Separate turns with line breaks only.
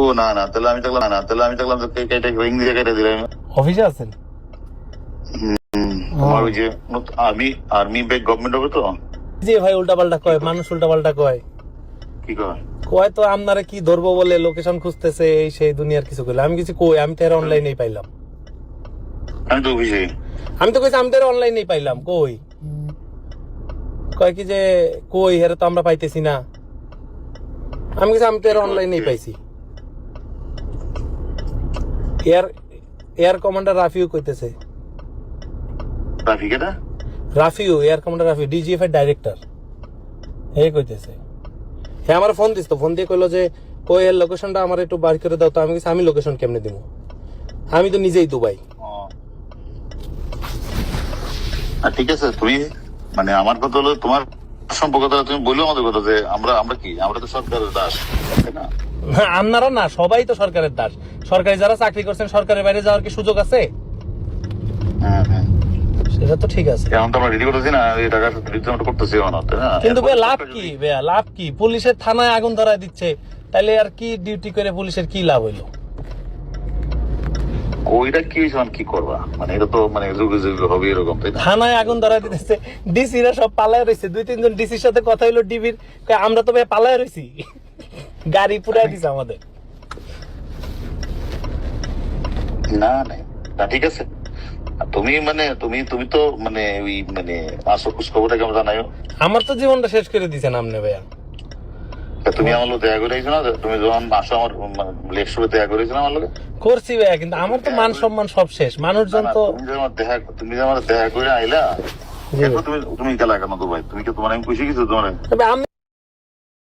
ও না না তাহলে আমি না তাহলে আমি কে কেটে রিং দিয়ে কেটে দিলাম।
অফিসে আছেন?
আমার ওই যে আর্মি আর্মি ব্যাগ গভর্নমেন্ট হবে তো?
যে ভাই কয় মানুষ কয়।
কি কয়?
কয় তো আপনারা কি ধরবো বলে লোকেশন খুঁজতেছে এই সেই দুনিয়ার কিছু কইলে। আমি কিছু কই আমি তো এর অনলাইনেই পাইলাম।
আমি তো অফিসে
আমি তো কইছি আমি তো এর অনলাইনেই পাইলাম কই? কয় কি যে কই হেরে তো আমরা পাইতেছি না। আমি কিছু আমি তো এর অনলাইনেই পাইছি। এয়ার এয়ার কমান্ডার রাফিও কইতেছে। Rafiu air commander Rafiu DGF এর ডাইরেক্টর। হে কইতেছে। হ্যাঁ আমার ফোন দিস তো ফোন দিয়ে কইলো যে কই এর লোকেশনটা আমার একটু বার করে দাও তো আমি কিছু আমি লোকেশন কেমনে দিব আমি তো নিজেই দুবাই।
ঠিক আছে তুমি মানে আমার কথা হলো তোমার সম্পর্কতা তুমি বলল আমাদের কথা যে আমরা আমরা কি? আমরা তো সরকারের দাস তাই না?
আপনারা না সবাই তো সরকারের দাস। সরকারি যারা চাকরি করছেন সরকারের বাইরে যাওয়ার কি সুযোগ আছে?
হ্যাঁ হ্যাঁ।
সেটা তো ঠিক আছে।
এখন তো আমরা রেডি করতেছি না এই টাকা আমরা করতেছি না?
কিন্তু বে লাভ কি বে লাভ কি? পুলিশের থানায় আগুন ধরায় দিচ্ছে তাইলে আর কি ডিউটি করে পুলিশের কি লাভ হইল?
ওইটা কি মানে কি করবা? মানে এটা তো মানে যুগে যুগে হবে এরকম তাই না?
থানায় আগুন ধরা দিতেছে। ডিসিরা সব পালায় রয়েছে দুই তিনজন ডিসির সাথে কথা হইল ডিবির। আমরা তো ভাই পালায় রয়েছি গাড়ি পুরাই দিছে আমাদের।
না না না ঠিক আছে। তুমি মানে তুমি তুমি তো মানে ওই মানে আসো খবরটা কেমন জানাইও।
আমার তো জীবনটা শেষ করে দিছেন আপনি ভাইয়া।
তুমি আমার লোক দেখা করে না তুমি যখন আসো আমার লেট শোতে দেখা করেছ না আমার লোকে
করছি ভাইয়া কিন্তু আমার তো মান সম্মান সব শেষ। মানুষজন তো
তুমি যে আমার দেখা করে আইলা তুমি তুমি গেলা কেন দুবাই তুমি কি তোমার আমি খুশি কিছু তোমার?